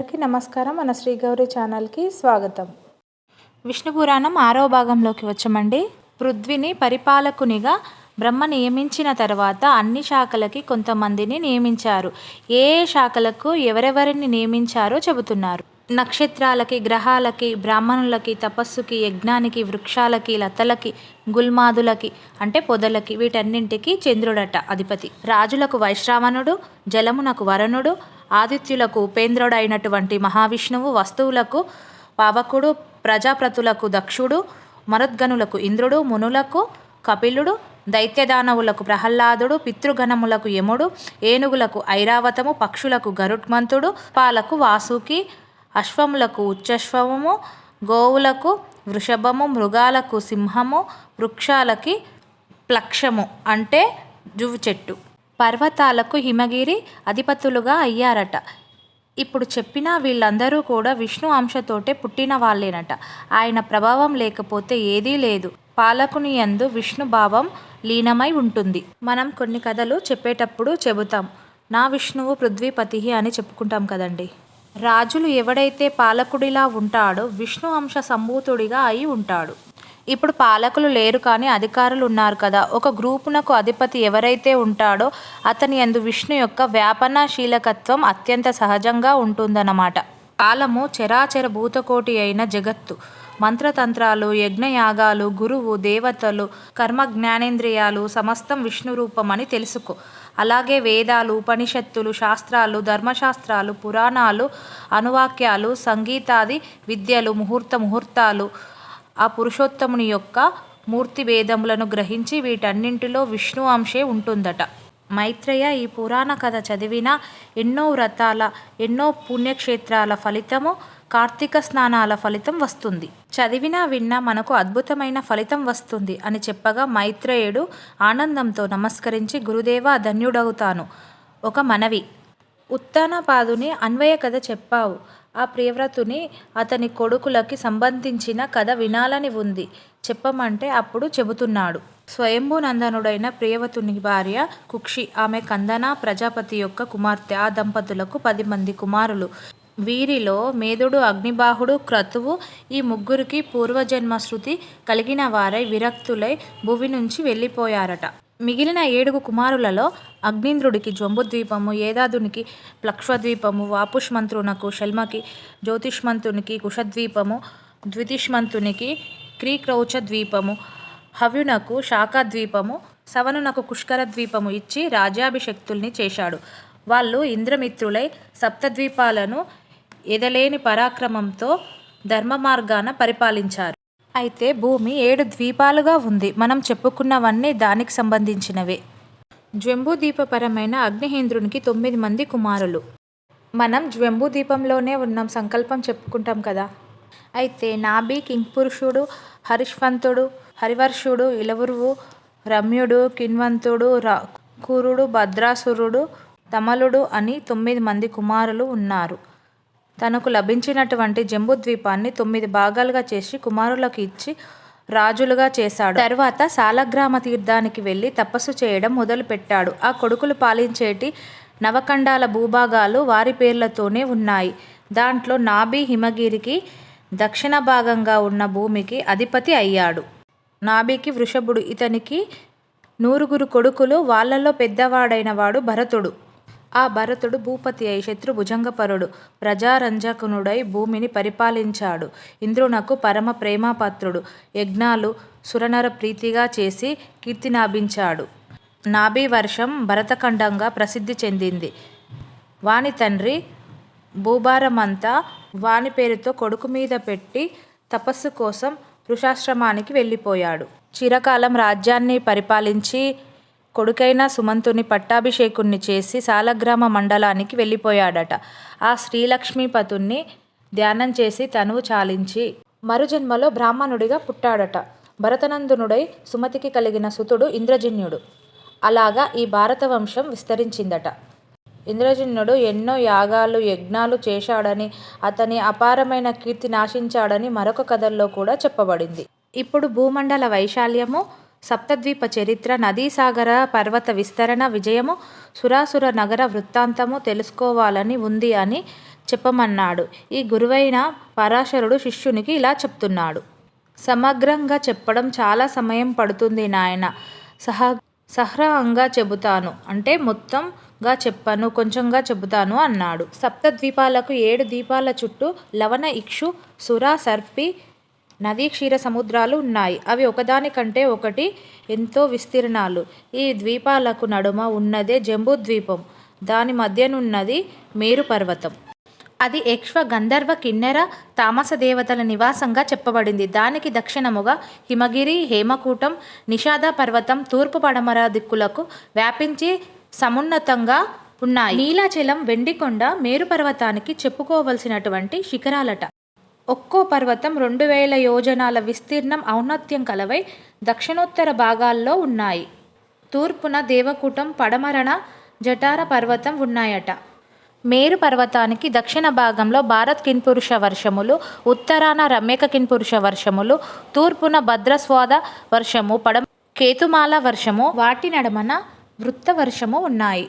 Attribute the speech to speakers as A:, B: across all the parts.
A: అందరికీ నమస్కారం. మన శ్రీ గౌరీ ఛానల్కి స్వాగతం.
B: విష్ణు పురాణం ఆరో భాగంలోకి వచ్చామండి. పృథ్వీని పరిపాలకునిగా బ్రహ్మ నియమించిన తర్వాత అన్ని శాఖలకి కొంతమందిని నియమించారు. ఏ ఏ శాఖలకు ఎవరెవరిని నియమించారో చెబుతున్నారు. నక్షత్రాలకి గ్రహాలకి బ్రాహ్మణులకి తపస్సుకి యజ్ఞానికి వృక్షాలకి లతలకి గుల్మాదులకి అంటే పొదలకి వీటన్నింటికి చంద్రుడట అధిపతి. రాజులకు వైశ్రావణుడు జలమునకు వరుణుడు ఆదిత్యులకు ఉపేంద్రుడైనటువంటి మహావిష్ణువు వస్తువులకు పావకుడు ప్రజాప్రతులకు దక్షుడు మరుద్గనులకు ఇంద్రుడు మునులకు కపిలుడు దైత్యదానవులకు ప్రహ్లాదుడు పితృగణములకు యముడు ఏనుగులకు ఐరావతము పక్షులకు గరుడ్మంతుడు పాలకు వాసుకి అశ్వములకు ఉచ్చశ్వము గోవులకు వృషభము మృగాలకు సింహము వృక్షాలకి ప్లక్షము అంటే జువ్వు చెట్టు. పర్వతాలకు హిమగిరి అధిపతులుగా అయ్యారట. ఇప్పుడు చెప్పిన వీళ్ళందరూ కూడా విష్ణు అంశతోటే పుట్టిన వాళ్ళేనట. ఆయన ప్రభావం లేకపోతే ఏదీ లేదు. పాలకుని యందు విష్ణు భావం లీనమై ఉంటుంది. మనం కొన్ని కథలు చెప్పేటప్పుడు చెబుతాం. నా విష్ణువు పృథ్వీపతి అని చెప్పుకుంటాం కదండి. రాజులు ఎవడైతే పాలకుడిలా ఉంటాడో విష్ణు అంశ సంభూతుడిగా అయి ఉంటాడు. ఇప్పుడు పాలకులు లేరు కానీ అధికారులు ఉన్నారు కదా. ఒక గ్రూపునకు అధిపతి ఎవరైతే ఉంటాడో అతని యందు విష్ణు యొక్క వ్యాపనశీలకత్వం అత్యంత సహజంగా ఉంటుందన్నమాట. కాలము చరాచర భూతకోటి అయిన జగత్తు. మంత్రతంత్రాలు యజ్ఞయాగాలు గురువు దేవతలు కర్మ జ్ఞానేంద్రియాలు సమస్తం విష్ణు రూపమని తెలుసుకో. అలాగే వేదాలు ఉపనిషత్తులు శాస్త్రాలు ధర్మశాస్త్రాలు పురాణాలు అనువాక్యాలు సంగీతాది విద్యలు ముహూర్త ముహూర్తాలు ఆ పురుషోత్తముని యొక్క మూర్తి భేదములను గ్రహించి వీటన్నింటిలో విష్ణు అంశే ఉంటుందట. మైత్రేయ ఈ పురాణ కథ చదివిన ఎన్నో వ్రతాల ఎన్నో పుణ్యక్షేత్రాల ఫలితము కార్తీక స్నానాల ఫలితం వస్తుంది. చదివినా విన్నా మనకు అద్భుతమైన ఫలితం వస్తుంది అని చెప్పగా మైత్రేయుడు ఆనందంతో నమస్కరించి గురుదేవా ధన్యుడవుతాను. ఒక మనవి. ఉత్తానపాదుని అన్వయ కథ చెప్పావు. ఆ ప్రియవ్రతుని అతని కొడుకులకి సంబంధించిన కథ వినాలని ఉంది. చెప్పమంటే అప్పుడు చెబుతున్నాడు. స్వయంభూనందనుడైన ప్రియవతుని భార్య కుక్షి. ఆమె కందన ప్రజాపతి యొక్క కుమార్తె. ఆ దంపతులకు పది మంది కుమారులు. వీరిలో మేధుడు అగ్నిబాహుడు క్రతువు ఈ ముగ్గురికి పూర్వజన్మ శృతి కలిగిన వారై విరక్తులై భువి నుంచి వెళ్ళిపోయారట. మిగిలిన ఏడుగు కుమారులలో అగ్నింద్రుడికి జంబుద్వీపము ఏదాదునికి ప్లక్ష్వద్వీపము వాపుష్మంత్రునకు శల్మకి జ్యోతిష్మంతునికి కుషద్వీపము ద్వితిష్మంతునికి క్రీక్రౌచ ద్వీపము హవ్యునకు శాఖాద్వీపము సవనునకు పుష్కర ద్వీపము ఇచ్చి రాజ్యాభిషక్తుల్ని చేశాడు. వాళ్ళు ఇంద్రమిత్రులై సప్తద్వీపాలను ఎదలేని పరాక్రమంతో ధర్మ మార్గాన పరిపాలించారు. అయితే భూమి ఏడు ద్వీపాలుగా ఉంది. మనం చెప్పుకున్నవన్నీ దానికి సంబంధించినవే. జ్వంబుదీపపరమైన అగ్నిహేంద్రునికి తొమ్మిది మంది కుమారులు. మనం జ్వంబుదీపంలోనే ఉన్నాం సంకల్పం చెప్పుకుంటాం కదా. అయితే నాభి కింపురుషుడు హరిష్వంతుడు హరివర్షుడు ఇలవురువు రమ్యుడు కిన్వంతుడు రా కురుడు భద్రాసురుడు తమలుడు అని తొమ్మిది మంది కుమారులు ఉన్నారు. తనకు లభించినటువంటి జంబుద్వీపాన్ని తొమ్మిది భాగాలుగా చేసి కుమారులకు ఇచ్చి రాజులుగా చేశాడు. తర్వాత సాలగ్రామ తీర్థానికి వెళ్ళి తపస్సు చేయడం మొదలుపెట్టాడు. ఆ కొడుకులు పాలించేటి నవఖండాల భూభాగాలు వారి పేర్లతోనే ఉన్నాయి. దాంట్లో నాభి హిమగిరికి దక్షిణ భాగంగా ఉన్న భూమికి అధిపతి అయ్యాడు. నాభికి వృషభుడు. ఇతనికి నూరుగురు కొడుకులు వాళ్ళలో పెద్దవాడైన వాడు భరతుడు. ఆ భరతుడు భూపతి అయి శత్రుభుజంగపరుడు ప్రజారంజకునుడై భూమిని పరిపాలించాడు. ఇంద్రునకు పరమ ప్రేమాపత్రుడు యజ్ఞాలు సురనర ప్రీతిగా చేసి కీర్తినాభించాడు. నాభి వర్షం భరతఖండంగా ప్రసిద్ధి చెందింది. వాని తండ్రి భూభారమంతా వాని పేరుతో కొడుకు మీద పెట్టి తపస్సు కోసం ఋషాశ్రమానికి వెళ్ళిపోయాడు. చిరకాలం రాజ్యాన్ని పరిపాలించి కొడుకైన సుమంతుని పట్టాభిషేకుణ్ణి చేసి సాలగ్రామ మండలానికి వెళ్ళిపోయాడట. ఆ శ్రీలక్ష్మీపతుణ్ణి ధ్యానం చేసి తనువు చాలించి మరుజన్మలో బ్రాహ్మణుడిగా పుట్టాడట. భరతనందనుడై సుమతికి కలిగిన సుతుడు ఇంద్రజన్యుడు. అలాగా ఈ భారత వంశం విస్తరించిందట. ఇంద్రజన్యుడు ఎన్నో యాగాలు యజ్ఞాలు చేశాడని అతని అపారమైన కీర్తి నాశించాడని మరొక కథల్లో కూడా చెప్పబడింది. ఇప్పుడు భూమండల వైశాల్యము సప్తద్వీప చరిత్ర నదీసాగర పర్వత విస్తరణ విజయము సురాసుర నగర వృత్తాంతము తెలుసుకోవాలని ఉంది అని చెప్పమన్నాడు. ఈ గురువైన పరాశరుడు శిష్యునికి ఇలా చెప్తున్నాడు. సమగ్రంగా చెప్పడం చాలా సమయం పడుతుంది నాయన. సహ సహ్రాంగా చెబుతాను. అంటే మొత్తంగా చెప్పను కొంచెంగా చెబుతాను అన్నాడు. సప్త ద్వీపాలకు ఏడు ద్వీపాల చుట్టూ లవణ ఇక్షు సుర సర్పి నదీ క్షీర సముద్రాలు ఉన్నాయి. అవి ఒకదానికంటే ఒకటి ఎంతో విస్తీర్ణాలు. ఈ ద్వీపాలకు నడుమ ఉన్నదే జంబూ ద్వీపం. దాని మధ్యనున్నది మేరు పర్వతం. అది యక్ష్వ గంధర్వ కిన్నెర తామస దేవతల నివాసంగా చెప్పబడింది. దానికి దక్షిణముగా హిమగిరి హేమకూటం నిషాద పర్వతం తూర్పు పడమర దిక్కులకు వ్యాపించి సమున్నతంగా ఉన్నాయి. నీలాచలం వెండికొండ మేరు పర్వతానికి చెప్పుకోవలసినటువంటి శిఖరాలట. ఒక్కో పర్వతం రెండు వేల యోజనాల విస్తీర్ణం ఔన్నత్యం కలవై దక్షిణోత్తర భాగాల్లో ఉన్నాయి. తూర్పున దేవకూటం పడమరన జటార పర్వతం ఉన్నాయట. మేరు పర్వతానికి దక్షిణ భాగంలో భారత్ కిన్పురుష వర్షములు ఉత్తరాన రమ్యక కిన్పురుష వర్షములు తూర్పున భద్రస్వాద వర్షము పడం కేతుమాల వర్షము వాటి నడమన వృత్త వర్షము ఉన్నాయి.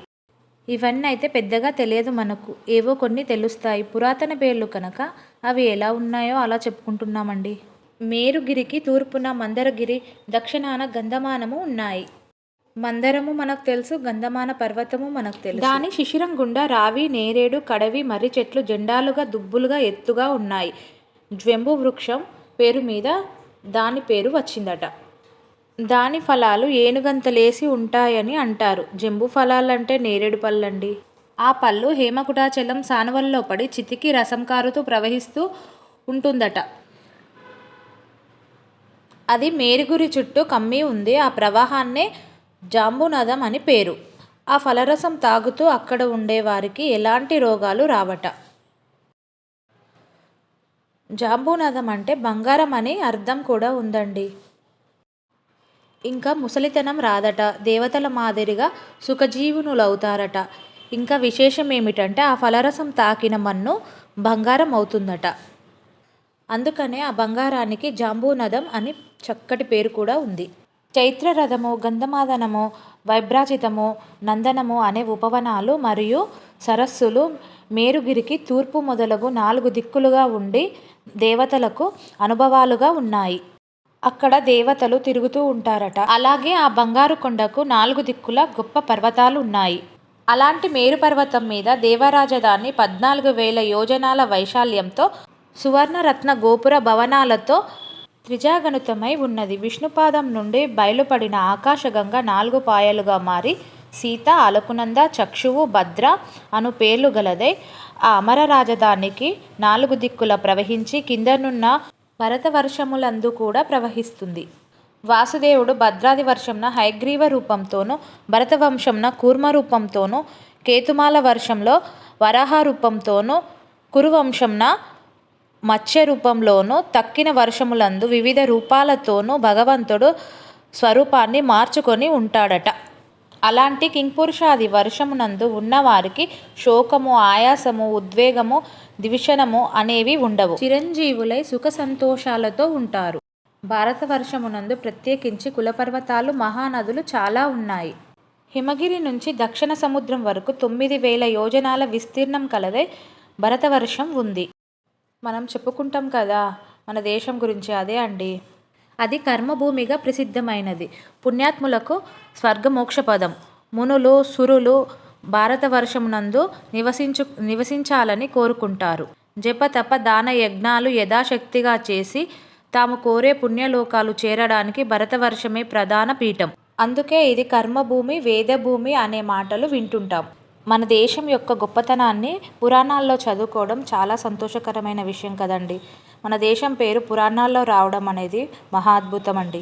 B: ఇవన్నీ అయితే పెద్దగా తెలియదు మనకు. ఏవో కొన్ని తెలుస్తాయి. పురాతన పేర్లు కనుక అవి ఎలా ఉన్నాయో అలా చెప్పుకుంటున్నామండి. మేరుగిరికి తూర్పున మందరగిరి దక్షిణాన గంధమానము ఉన్నాయి. మందరము మనకు తెలుసు గంధమాన పర్వతము మనకు తెలుసు. దాని శిశిరం గుండా రావి నేరేడు కడవి మర్రి చెట్లు జెండాలుగా దుబ్బులుగా ఎత్తుగా ఉన్నాయి. జ్వెంబు వృక్షం పేరు మీద దాని పేరు వచ్చిందట. దాని ఫలాలు ఏనుగంతలేసి ఉంటాయని అంటారు. జంబు ఫలాలంటే నేరేడు పళ్ళండి. ఆ పళ్ళు హేమకుటాచలం సానువల్లో పడి చితికి రసం కారుతూ ప్రవహిస్తూ ఉంటుందట. అది మేరుగురి చుట్టూ కమ్మి ఉంది. ఆ ప్రవాహాన్నే జాంబునదం అని పేరు. ఆ ఫలరసం తాగుతూ అక్కడ ఉండేవారికి ఎలాంటి రోగాలు రావట. జాంబునదం అంటే బంగారం అని అర్థం కూడా ఉందండి. ఇంకా ముసలితనం రాదట. దేవతల మాదిరిగా సుఖజీవునులవుతారట. ఇంకా విశేషం ఏమిటంటే ఆ ఫలరసం తాకిన మన్ను బంగారం అవుతుందట అందుకనే ఆ బంగారానికి జాంబూనదం అని చక్కటి పేరు కూడా ఉంది. చైత్రరథము గంధమాదనము వైభ్రాజితము నందనము అనే ఉపవనాలు మరియు సరస్సులు మేరుగిరికి తూర్పు మొదలగు నాలుగు దిక్కులుగా ఉండి దేవతలకు అనుభవాలుగా ఉన్నాయి. అక్కడ దేవతలు తిరుగుతూ ఉంటారట. అలాగే ఆ బంగారు కొండకు నాలుగు దిక్కుల గొప్ప పర్వతాలు ఉన్నాయి అలాంటి మేరు పర్వతం మీద దేవరాజధాని పద్నాలుగు వేల యోజనాల వైశాల్యంతో సువర్ణరత్న గోపుర భవనాలతో త్రిజాగణితమై ఉన్నది. విష్ణుపాదం నుండి బయలుపడిన ఆకాశగంగ నాలుగు పాయలుగా మారి సీత అలకునంద చక్షువు భద్ర అను పేర్లు గలదై ఆ అమర రాజధానికి నాలుగు దిక్కుల ప్రవహించి కిందనున్న భరత వర్షములందు కూడా ప్రవహిస్తుంది. వాసుదేవుడు భద్రాది వర్షంన హయగ్రీవ రూపంతోనూ భరతవంశంన కూర్మ రూపంతోనూ కేతుమాల వర్షంలో వరాహ రూపంతోనూ కురువంశంన మత్స్య రూపంలోనూ తక్కిన వర్షములందు వివిధ రూపాలతోనూ భగవంతుడు స్వరూపాన్ని మార్చుకొని ఉంటాడట. అలాంటి కింపురుషాది వర్షమునందు ఉన్నవారికి శోకము ఆయాసము ఉద్వేగము దివిషణము అనేవి ఉండవు. చిరంజీవులై సుఖ సంతోషాలతో ఉంటారు భారతవర్షమునందు ప్రత్యేకించి కులపర్వతాలు మహానదులు చాలా ఉన్నాయి. హిమగిరి నుంచి దక్షిణ సముద్రం వరకు తొమ్మిది వేల యోజనాల విస్తీర్ణం కలదే భరతవర్షం ఉంది. మనం చెప్పుకుంటాం కదా మన దేశం గురించి అదే అండి. అది కర్మభూమిగా ప్రసిద్ధమైనది. పుణ్యాత్ములకు స్వర్గమోక్షపదం మునులు సురులు భారతవర్షమునందు నివసించు నివసించాలని కోరుకుంటారు. జప తప దాన యజ్ఞాలు యథాశక్తిగా చేసి తాము కోరే పుణ్యలోకాలు చేరడానికి భరతవర్షమే ప్రధాన పీఠం. అందుకే ఇది కర్మభూమి వేదభూమి అనే మాటలు వింటుంటాం. మన దేశం యొక్క గొప్పతనాన్ని పురాణాల్లో చదువుకోవడం చాలా సంతోషకరమైన విషయం కదండి. మన దేశం పేరు పురాణాల్లో రావడం అనేది మహా అద్భుతం అండి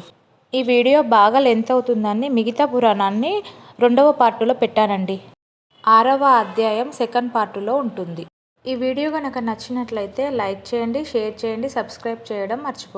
B: ఈ వీడియో బాగా లెంత్ అవుతుందని మిగతా పురాణాన్ని రెండవ పార్టులో పెట్టానండి. ఆరవ అధ్యాయం సెకండ్ పార్టులో ఉంటుంది. ఈ వీడియో కనుక నచ్చినట్లయితే లైక్ చేయండి షేర్ చేయండి సబ్స్క్రైబ్ చేయడం మర్చిపో